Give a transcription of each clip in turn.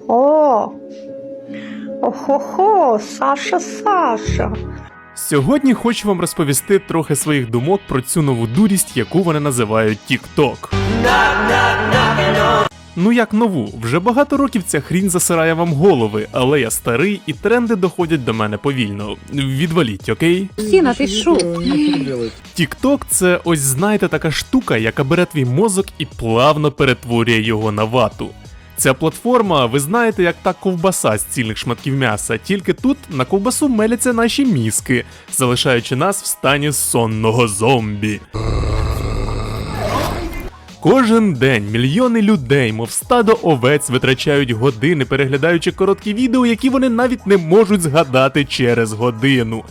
О, охо-хо, Саша, Саша. Сьогодні хочу вам розповісти трохи своїх думок про цю нову дурість, яку вони називають TikTok. Ну як нову, вже багато років ця хрінь засирає вам голови, але я старий і тренди доходять до мене повільно. Відваліть, окей? Сіна, ти що? TikTok – це ось знаєте така штука, яка бере твій мозок і плавно перетворює його на вату. Ця платформа, ви знаєте, як та ковбаса з цільних шматків м'яса, тільки тут на ковбасу меляться наші мізки, залишаючи нас в стані сонного зомбі. Кожен день мільйони людей, мов стадо овець, витрачають години, переглядаючи короткі відео, які вони навіть не можуть згадати через годину.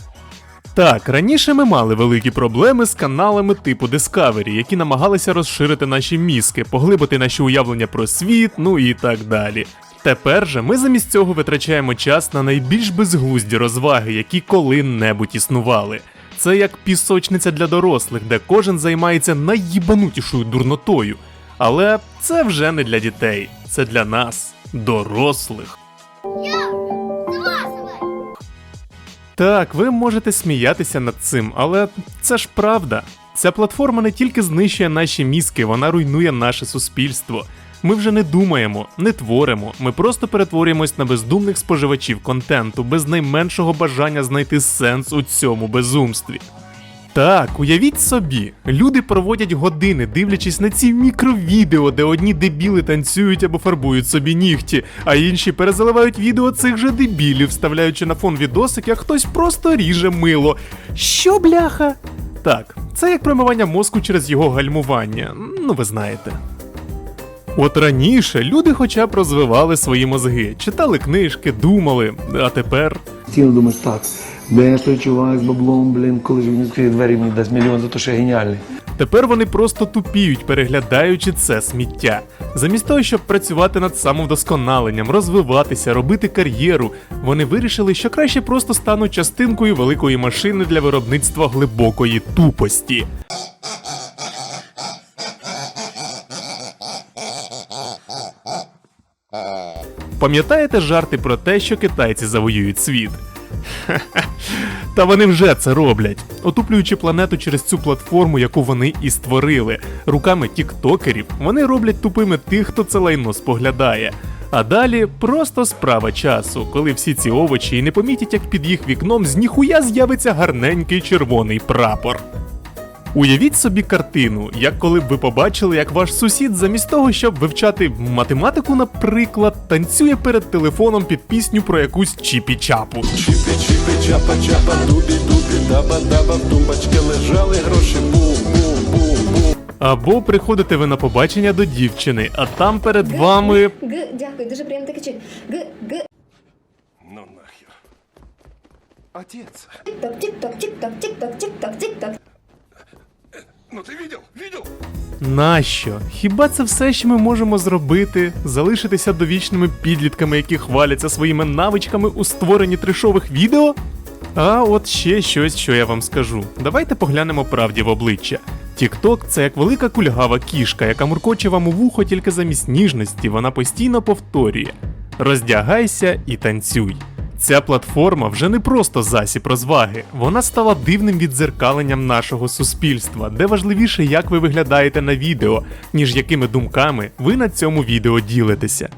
Так, раніше ми мали великі проблеми з каналами типу Discovery, які намагалися розширити наші мізки, поглибити наші уявлення про світ, ну і так далі. Тепер же ми замість цього витрачаємо час на найбільш безглузді розваги, які коли-небудь існували. Це як пісочниця для дорослих, де кожен займається найїбанутішою дурнотою. Але це вже не для дітей, це для нас, дорослих. Так, ви можете сміятися над цим, але це ж правда. Ця платформа не тільки знищує наші мізки, вона руйнує наше суспільство. Ми вже не думаємо, не творимо, ми просто перетворюємось на бездумних споживачів контенту без найменшого бажання знайти сенс у цьому безумстві. Так, уявіть собі, люди проводять години, дивлячись на ці мікровідео, де одні дебіли танцюють або фарбують собі нігті, а інші перезаливають відео цих же дебілів, вставляючи на фон відосик, як хтось просто ріже мило. Що бляха? Так, це як промивання мозку через його гальмування. Ну ви знаєте. От раніше люди хоча б розвивали свої мозги, читали книжки, думали, а тепер. Постійно думаєш, так, де той чувак з баблом, блін, коли ж він відкриє двері, мені дасть мільйон за те, що я геніальний. Тепер вони просто тупіють, переглядаючи це сміття. Замість того, щоб працювати над самовдосконаленням, розвиватися, робити кар'єру, вони вирішили, що краще просто стануть частинкою великої машини для виробництва глибокої тупості. Пам'ятаєте жарти про те, що китайці завоюють світ? Та вони вже це роблять, отуплюючи планету через цю платформу, яку вони і створили. Руками тіктокерів вони роблять тупими тих, хто це лайно споглядає. А далі просто справа часу, коли всі ці овочі і не помітять, як під їх вікном з ніхуя з'явиться гарненький червоний прапор. Уявіть собі картину, як коли б ви побачили, як ваш сусід, замість того, щоб вивчати математику, наприклад, танцює перед телефоном під пісню про якусь чіпі-чапу. Чіпі, чіпі, чапа, чапа, дубі, дубі, даба, даба, в тумбочці лежали гроші. Або приходите ви на побачення до дівчини, а там перед вами. Г, дякую, дуже приємно таке чути. Г, Г, Ну нахер. Отец. тік-ток, тік-ток, тік-ток, тік-ток, тік-ток, тік-ток. Ну ты видел? Видел? Нащо? Хіба це все, що ми можемо зробити? Залишитися довічними підлітками, які хваляться своїми навичками у створенні трешових відео? А от ще щось, що я вам скажу. Давайте поглянемо правді в обличчя. TikTok – це як велика кульгава кішка, яка муркоче вам у вухо тільки замість ніжності, вона постійно повторює: роздягайся і танцюй. Ця платформа вже не просто засіб розваги, вона стала дивним віддзеркаленням нашого суспільства, де важливіше, як ви виглядаєте на відео, ніж якими думками ви на цьому відео ділитеся.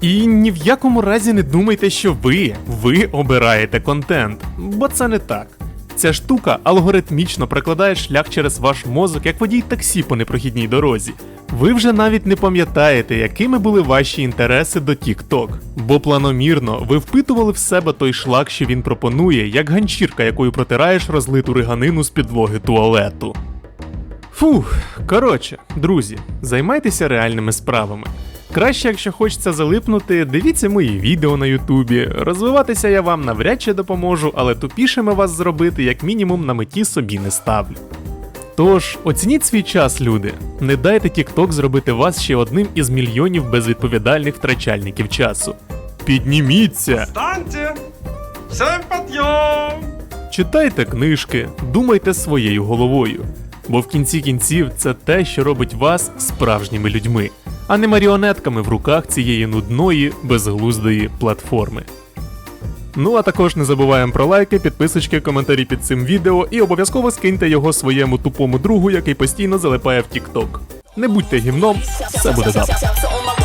І ні в якому разі не думайте, що ви, ви обираєте контент, бо це не так. Ця штука алгоритмічно прокладає шлях через ваш мозок, як водій таксі по непрохідній дорозі. Ви вже навіть не пам'ятаєте, якими були ваші інтереси до TikTok, бо планомірно ви впитували в себе той шлак, що він пропонує, як ганчірка, якою протираєш розлиту риганину з підлоги туалету. Фух, коротше, друзі, займайтеся реальними справами. Краще, якщо хочеться залипнути, дивіться мої відео на Ютубі. Розвиватися я вам навряд чи допоможу, але тупішими вас зробити, як мінімум, на меті собі не ставлю. Тож, оцініть свій час, люди. Не дайте TikTok зробити вас ще одним із мільйонів безвідповідальних втрачальників часу. Підніміться! Встаньте! Всем подъем! Читайте книжки, думайте своєю головою. Бо в кінці кінців це те, що робить вас справжніми людьми. А не маріонетками в руках цієї нудної, безглуздої платформи. Ну а також не забуваємо про лайки, підписочки, коментарі під цим відео і обов'язково скиньте його своєму тупому другу, який постійно залипає в TikTok. Не будьте гімном, все буде my